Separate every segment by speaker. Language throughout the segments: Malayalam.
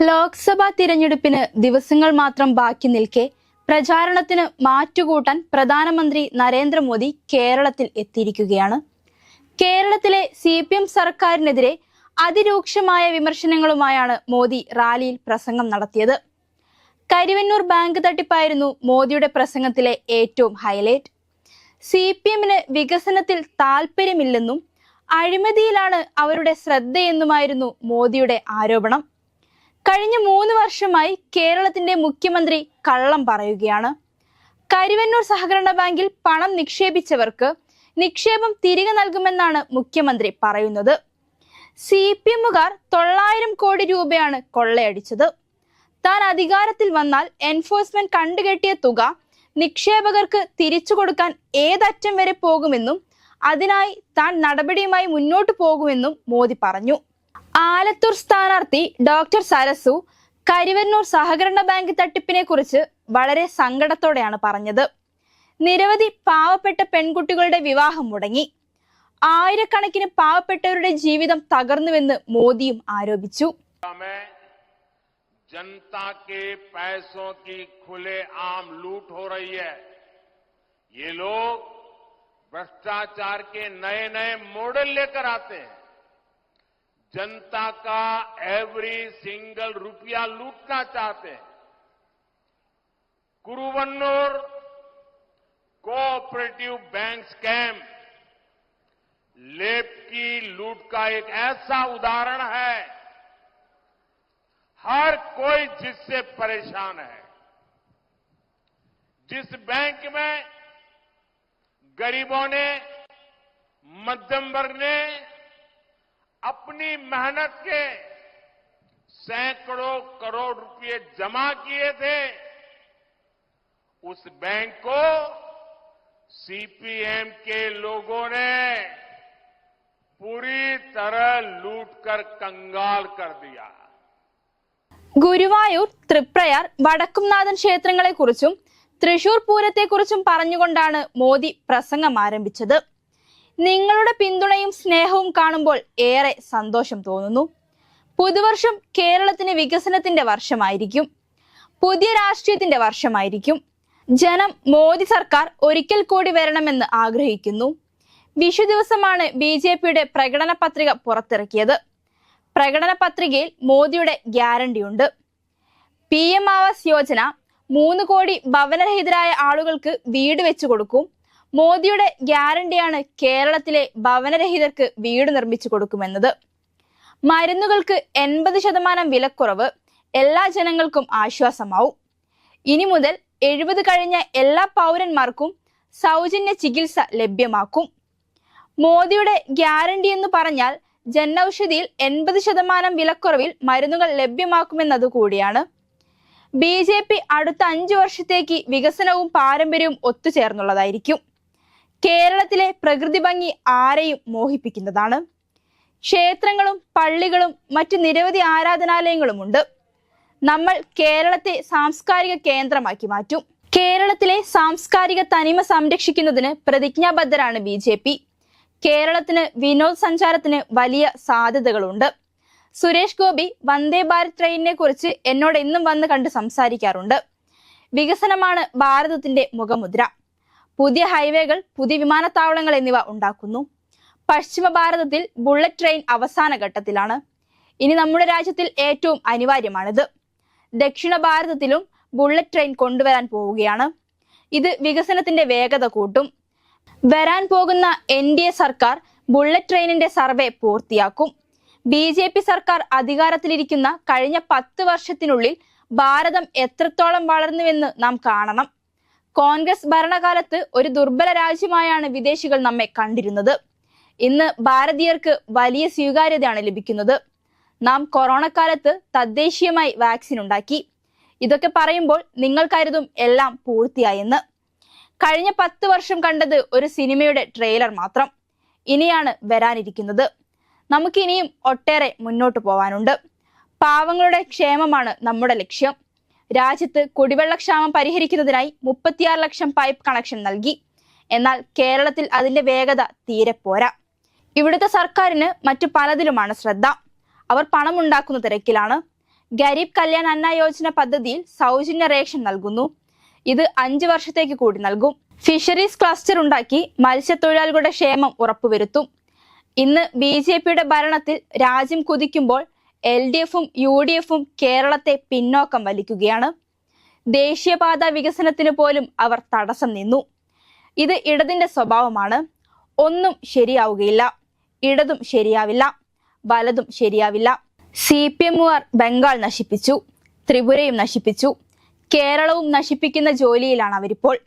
Speaker 1: ലോക്സഭാ തിരഞ്ഞെടുപ്പിന് ദിവസങ്ങൾ മാത്രം ബാക്കി നിൽക്കെ പ്രചാരണത്തിന് മാറ്റുകൂട്ടാൻ പ്രധാനമന്ത്രി നരേന്ദ്രമോദി കേരളത്തിൽ എത്തിയിരിക്കുകയാണ്. കേരളത്തിലെ സി പി എം സർക്കാരിനെതിരെ അതിരൂക്ഷമായ വിമർശനങ്ങളുമായാണ് മോദി റാലിയിൽ പ്രസംഗം നടത്തിയത്. കരിവന്നൂർ ബാങ്ക് തട്ടിപ്പായിരുന്നു മോദിയുടെ പ്രസംഗത്തിലെ ഏറ്റവും ഹൈലൈറ്റ്. സി പി എമ്മിന് വികസനത്തിൽ താല്പര്യമില്ലെന്നും അഴിമതിയിലാണ് അവരുടെ ശ്രദ്ധയെന്നുമായിരുന്നു മോദിയുടെ ആരോപണം. കഴിഞ്ഞ മൂന്ന് വർഷമായി കേരളത്തിന്റെ മുഖ്യമന്ത്രി കള്ളം പറയുകയാണ്. കരുവന്നൂർ സഹകരണ ബാങ്കിൽ പണം നിക്ഷേപിച്ചവർക്ക് നിക്ഷേപം തിരികെ നൽകുമെന്നാണ് മുഖ്യമന്ത്രി പറയുന്നത്. സി പി എമ്മുകാർ തൊള്ളായിരം കോടി രൂപയാണ് കൊള്ളയടിച്ചത്. താൻ അധികാരത്തിൽ വന്നാൽ എൻഫോഴ്സ്മെന്റ് കണ്ടുകെട്ടിയ തുക നിക്ഷേപകർക്ക് തിരിച്ചു കൊടുക്കാൻ ഏതറ്റം വരെ പോകുമെന്നും അതിനായി താൻ നടപടിയുമായി മുന്നോട്ടു പോകുമെന്നും മോദി പറഞ്ഞു. ആലത്തൂർ സ്ഥാനാർത്ഥി ഡോക്ടർ സരസു കരിവന്നൂർ സഹകരണ ബാങ്ക് തട്ടിപ്പിനെ കുറിച്ച് വളരെ സങ്കടത്തോടെയാണ് പറഞ്ഞത് നിരവധി പാവപ്പെട്ട പെൺകുട്ടികളുടെ വിവാഹം മുടങ്ങി ആയിരക്കണക്കിന് പാവപ്പെട്ടവരുടെ ജീവിതം തകർന്നുവെന്ന് മോദിയും ആരോപിച്ചു
Speaker 2: में जनता के पैसों की खुलेआम लूट हो रही है ये लोग भ्रष्टाचार के नए नए मॉडल लेकर आते हैं जनता का एवरी सिंगल रुपया लूटना चाहते हैं। कुरुवन्नूर कोऑपरेटिव बैंक स्कैम लेप की लूट का एक ऐसा उदाहरण है, हर कोई जिससे परेशान है, जिस बैंक में गरीबों ने, मध्यम वर्ग ने अपनी मेहनत के सैकड़ों करोड़ रुपए जमा किए थे उस बैंक को सीपीएम के लोगों ने पूरी तरह लूटकर कंगाल कर दिया
Speaker 1: ഗുരുവായൂർ തൃപ്രയാർ വടക്കുംനാഥൻ ക്ഷേത്രങ്ങളെക്കുറിച്ചും തൃശൂർ പൂരത്തെക്കുറിച്ചും പറഞ്ഞുകൊണ്ടാണ് മോദി പ്രസംഗം ആരംഭിച്ചത് നിങ്ങളുടെ പിന്തുണയും സ്നേഹവും കാണുമ്പോൾ ഏറെ സന്തോഷം തോന്നുന്നു. പുതുവർഷം കേരളത്തിന് വികസനത്തിന്റെ വർഷമായിരിക്കും. പുതിയ രാഷ്ട്രീയത്തിന്റെ വർഷമായിരിക്കും. ജനം മോദി സർക്കാർ ഒരിക്കൽ കൂടി വരണമെന്ന് ആഗ്രഹിക്കുന്നു. വിഷു ദിവസമാണ് ബി ജെ പിയുടെ പ്രകടന പത്രിക പുറത്തിറക്കിയത്. പ്രകടന പത്രികയിൽ മോദിയുടെ ഗ്യാരണ്ടിയുണ്ട് പി എം ആവാസ് യോജന മൂന്ന് കോടി ഭവനരഹിതരായ ആളുകൾക്ക് വീട് വെച്ചു കൊടുക്കും. മോദിയുടെ ഗ്യാരണ്ടിയാണ് കേരളത്തിലെ ഭവനരഹിതർക്ക് വീട് നിർമ്മിച്ചു കൊടുക്കുമെന്നത്. മരുന്നുകൾക്ക് എൺപത് ശതമാനം വിലക്കുറവ് എല്ലാ ജനങ്ങൾക്കും ആശ്വാസമാവും. ഇനി മുതൽ എഴുപത് കഴിഞ്ഞ എല്ലാ പൗരന്മാർക്കും സൗജന്യ ചികിത്സ ലഭ്യമാക്കും. മോദിയുടെ ഗ്യാരണ്ടി എന്ന് പറഞ്ഞാൽ ജനൌഷധിയിൽ എൺപത് ശതമാനം വിലക്കുറവിൽ മരുന്നുകൾ ലഭ്യമാക്കുമെന്നത് കൂടിയാണ്. ബി ജെ പി അടുത്ത അഞ്ചു വർഷത്തേക്ക് വികസനവും പാരമ്പര്യവും ഒത്തുചേർന്നുള്ളതായിരിക്കും. കേരളത്തിലെ പ്രകൃതി ഭംഗി ആരെയും മോഹിപ്പിക്കുന്നതാണ്. ക്ഷേത്രങ്ങളും പള്ളികളും മറ്റു നിരവധി ആരാധനാലയങ്ങളുമുണ്ട്. നമ്മൾ കേരളത്തെ സാംസ്കാരിക കേന്ദ്രമാക്കി മാറ്റും. കേരളത്തിലെ സാംസ്കാരിക തനിമ സംരക്ഷിക്കുന്നതിന് പ്രതിജ്ഞാബദ്ധരാണ് ബി ജെ പി. കേരളത്തിന് വിനോദസഞ്ചാരത്തിന് വലിയ സാധ്യതകളുണ്ട്. സുരേഷ് ഗോപി വന്ദേ ഭാരത് ട്രെയിനിനെ കുറിച്ച് എന്നോട് എന്നും വന്ന് കണ്ട് സംസാരിക്കാറുണ്ട്. വികസനമാണ് ഭാരതത്തിന്റെ മുഖമുദ്ര. പുതിയ ഹൈവേകൾ പുതിയ വിമാനത്താവളങ്ങൾ എന്നിവ ഉണ്ടാക്കുന്നു. പശ്ചിമ ഭാരതത്തിൽ ബുള്ളറ്റ് ട്രെയിൻ അവസാന ഘട്ടത്തിലാണ്. ഇനി നമ്മുടെ രാജ്യത്തിൽ ഏറ്റവും അനിവാര്യമാണിത്. ദക്ഷിണ ഭാരതത്തിലും ബുള്ളറ്റ് ട്രെയിൻ കൊണ്ടുവരാൻ പോവുകയാണ്. ഇത് വികസനത്തിന്റെ വേഗത കൂട്ടും. വരാൻ പോകുന്ന എൻ ഡി എ സർക്കാർ ബുള്ളറ്റ് ട്രെയിനിന്റെ സർവേ പൂർത്തിയാക്കും. ബി ജെ പി സർക്കാർ അധികാരത്തിലിരിക്കുന്ന കഴിഞ്ഞ പത്ത് വർഷത്തിനുള്ളിൽ ഭാരതം എത്രത്തോളം വളർന്നുവെന്ന് നാം കാണണം. കോൺഗ്രസ് ഭരണകാലത്ത് ഒരു ദുർബല രാജ്യമായാണ് വിദേശികൾ നമ്മെ കണ്ടിരുന്നത്. ഇന്ന് ഭാരതീയർക്ക് വലിയ സ്വീകാര്യതയാണ് ലഭിക്കുന്നത്. നാം കൊറോണ കാലത്ത് തദ്ദേശീയമായി വാക്സിൻ ഉണ്ടാക്കി. ഇതൊക്കെ പറയുമ്പോൾ നിങ്ങൾ കരുതും എല്ലാം പൂർത്തിയായെന്ന്. കഴിഞ്ഞ പത്ത് വർഷം കണ്ടത് ഒരു സിനിമയുടെ ട്രെയിലർ മാത്രം. ഇനിയാണ് വരാനിരിക്കുന്നത്. നമുക്കിനിയും ഒട്ടേറെ മുന്നോട്ട് പോവാനുണ്ട്. പാവങ്ങളുടെ ക്ഷേമമാണ് നമ്മുടെ ലക്ഷ്യം. രാജ്യത്ത് കുടിവെള്ളക്ഷാമം പരിഹരിക്കുന്നതിനായി മുപ്പത്തിയാറ് ലക്ഷം പൈപ്പ് കണക്ഷൻ നൽകി. എന്നാൽ കേരളത്തിൽ അതിന്റെ വേഗത തീരെ പോരാ. ഇവിടുത്തെ സർക്കാരിന് മറ്റു പലതിലുമാണ് ശ്രദ്ധ. അവർ പണമുണ്ടാക്കുന്ന തിരക്കിലാണ്. ഗരീബ് കല്യാൺ അന്ന യോജന പദ്ധതിയിൽ സൗജന്യ റേഷൻ നൽകുന്നു. ഇത് അഞ്ച് വർഷത്തേക്ക് കൂടി നൽകും. ഫിഷറീസ് ക്ലസ്റ്റർ ഉണ്ടാക്കി മത്സ്യത്തൊഴിലാളികളുടെ ക്ഷേമം ഉറപ്പുവരുത്തും. ഇന്ന് ബി ജെ പിയുടെ ഭരണത്തിൽ രാജ്യം കുതിക്കുമ്പോൾ എൽ ഡി എഫും യു ഡി എഫും കേരളത്തെ പിന്നോക്കം വലിക്കുകയാണ്. ദേശീയപാത വികസനത്തിന് പോലും അവർ തടസ്സം നിന്നു. ഇത് ഇടതിന്റെ സ്വഭാവമാണ്. ഒന്നും ശരിയാവുകയില്ല. ഇടതും ശരിയാവില്ല. വലതും ശരിയാവില്ല. സി പി എമ്മുകാർ ബംഗാൾ നശിപ്പിച്ചു. ത്രിപുരയും നശിപ്പിച്ചു. കേരളവും നശിപ്പിക്കുന്ന ജോലിയിലാണ് അവരിപ്പോൾ.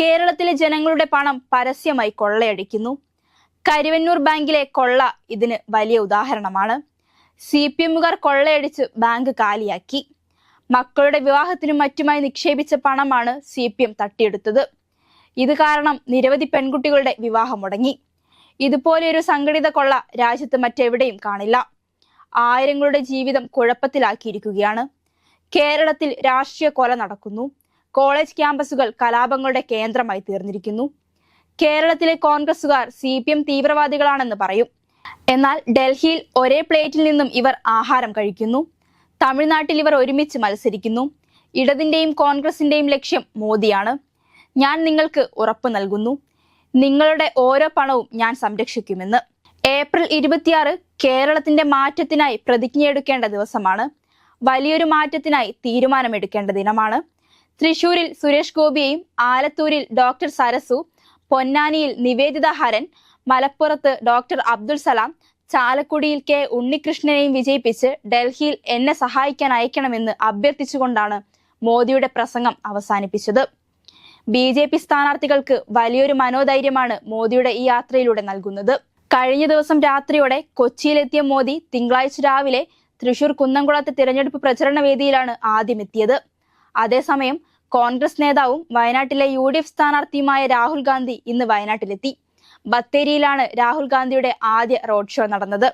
Speaker 1: കേരളത്തിലെ ജനങ്ങളുടെ പണം പരസ്യമായി കൊള്ളയടിക്കുന്നു. കരുവന്നൂർ ബാങ്കിലെ കൊള്ള ഇതിന് വലിയ ഉദാഹരണമാണ്. സി പി എമ്മുകാർ കൊള്ളയടിച്ച് ബാങ്ക് കാലിയാക്കി. മക്കളുടെ വിവാഹത്തിനും മറ്റുമായി നിക്ഷേപിച്ച പണമാണ് സി പി എം തട്ടിയെടുത്തത്. ഇത് കാരണം നിരവധി പെൺകുട്ടികളുടെ വിവാഹം മുടങ്ങി. ഇതുപോലെയൊരു സംഘടിത കൊള്ള രാജ്യത്ത് മറ്റെവിടെയും കാണില്ല. ആയിരങ്ങളുടെ ജീവിതം കുഴപ്പത്തിലാക്കിയിരിക്കുകയാണ്. കേരളത്തിൽ രാഷ്ട്രീയ കൊല നടക്കുന്നു. കോളേജ് ക്യാമ്പസുകൾ കലാപങ്ങളുടെ കേന്ദ്രമായി തീർന്നിരിക്കുന്നു. കേരളത്തിലെ കോൺഗ്രസുകാർ സി പി എം തീവ്രവാദികളാണെന്ന് പറയും. എന്നാൽ ഡൽഹിയിൽ ഒരേ പ്ലേറ്റിൽ നിന്നും ഇവർ ആഹാരം കഴിക്കുന്നു. തമിഴ്നാട്ടിൽ ഇവർ ഒരുമിച്ച് മത്സരിക്കുന്നു. ഇടതിന്റെയും കോൺഗ്രസിന്റെയും ലക്ഷ്യം മോദിയാണ്. ഞാൻ നിങ്ങൾക്ക് ഉറപ്പ് നൽകുന്നു. നിങ്ങളുടെ ഓരോ പണവും ഞാൻ സംരക്ഷിക്കുമെന്ന്. ഏപ്രിൽ ഇരുപത്തിയാറ് കേരളത്തിന്റെ മാറ്റത്തിനായി പ്രതിജ്ഞയെടുക്കേണ്ട ദിവസമാണ്. വലിയൊരു മാറ്റത്തിനായി തീരുമാനമെടുക്കേണ്ട ദിനമാണ്. തൃശൂരിൽ സുരേഷ് ഗോപിയെയും ആലത്തൂരിൽ ഡോക്ടർ സരസു പൊന്നാനിയിൽ നിവേദിത ഹരൻ മലപ്പുറത്ത് ഡോക്ടർ അബ്ദുൾ സലാം ചാലക്കുടിയിൽ കെ ഉണ്ണികൃഷ്ണനെയും വിജയിപ്പിച്ച് ഡൽഹിയിൽ എന്നെ സഹായിക്കാൻ അയക്കണമെന്ന് അഭ്യർത്ഥിച്ചുകൊണ്ടാണ് മോദിയുടെ പ്രസംഗം അവസാനിപ്പിച്ചത്. ബി ജെ പി സ്ഥാനാർത്ഥികൾക്ക് വലിയൊരു മനോധൈര്യമാണ് മോദിയുടെ ഈ യാത്രയിലൂടെ നൽകുന്നത്. കഴിഞ്ഞ ദിവസം രാത്രിയോടെ കൊച്ചിയിലെത്തിയ മോദി തിങ്കളാഴ്ച രാവിലെ തൃശൂർ കുന്നംകുളത്തെ തിരഞ്ഞെടുപ്പ് പ്രചരണ വേദിയിലാണ് ആദ്യം എത്തിയത് അതേസമയം കോൺഗ്രസ് നേതാവും വയനാട്ടിലെ യു ഡി എഫ് സ്ഥാനാർത്ഥിയുമായ രാഹുൽ ഗാന്ധി ഇന്ന് വയനാട്ടിലെത്തി. ബത്തേരിയിലാണ് രാഹുൽ ഗാന്ധിയുടെ ആദ്യ റോഡ് ഷോ നടന്നത്.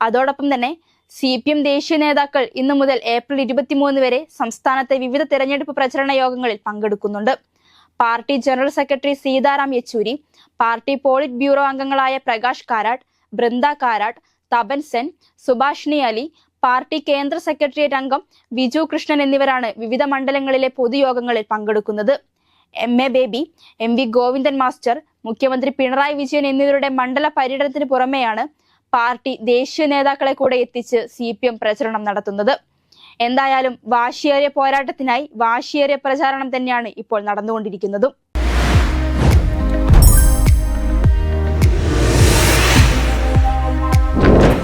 Speaker 1: അതോടൊപ്പം തന്നെ സി പി എം ദേശീയ നേതാക്കൾ ഇന്നു മുതൽ ഏപ്രിൽ ഇരുപത്തിമൂന്ന് വരെ സംസ്ഥാനത്തെ വിവിധ തെരഞ്ഞെടുപ്പ് പ്രചരണ യോഗങ്ങളിൽ പങ്കെടുക്കുന്നുണ്ട്. Party general secretary Sitaram Yechury party politburo അംഗങ്ങളായ പ്രകാശ് കാരാട്ട് ബൃന്ദ കാരാട്ട് തപൻ സെൻ സുഭാഷിണി അലി പാർട്ടി കേന്ദ്ര സെക്രട്ടേറിയറ്റ് അംഗം വിജു കൃഷ്ണൻ എന്നിവരാണ് വിവിധ മണ്ഡലങ്ങളിലെ പൊതുയോഗങ്ങളിൽ പങ്കെടുക്കുന്നത്. M A Baby M V Govindan master മുഖ്യമന്ത്രി പിണറായി വിജയൻ എന്നിവരുടെ മണ്ഡല പര്യടനത്തിന് പുറമെയാണ് പാർട്ടി ദേശീയ നേതാക്കളെ കൂടെ എത്തിച്ച് സി പി എം പ്രചരണം നടത്തുന്നത്. എന്തായാലും വാശിയേറിയ പോരാട്ടത്തിനായി വാശിയേറിയ പ്രചാരണം തന്നെയാണ് ഇപ്പോൾ നടന്നുകൊണ്ടിരിക്കുന്നതും.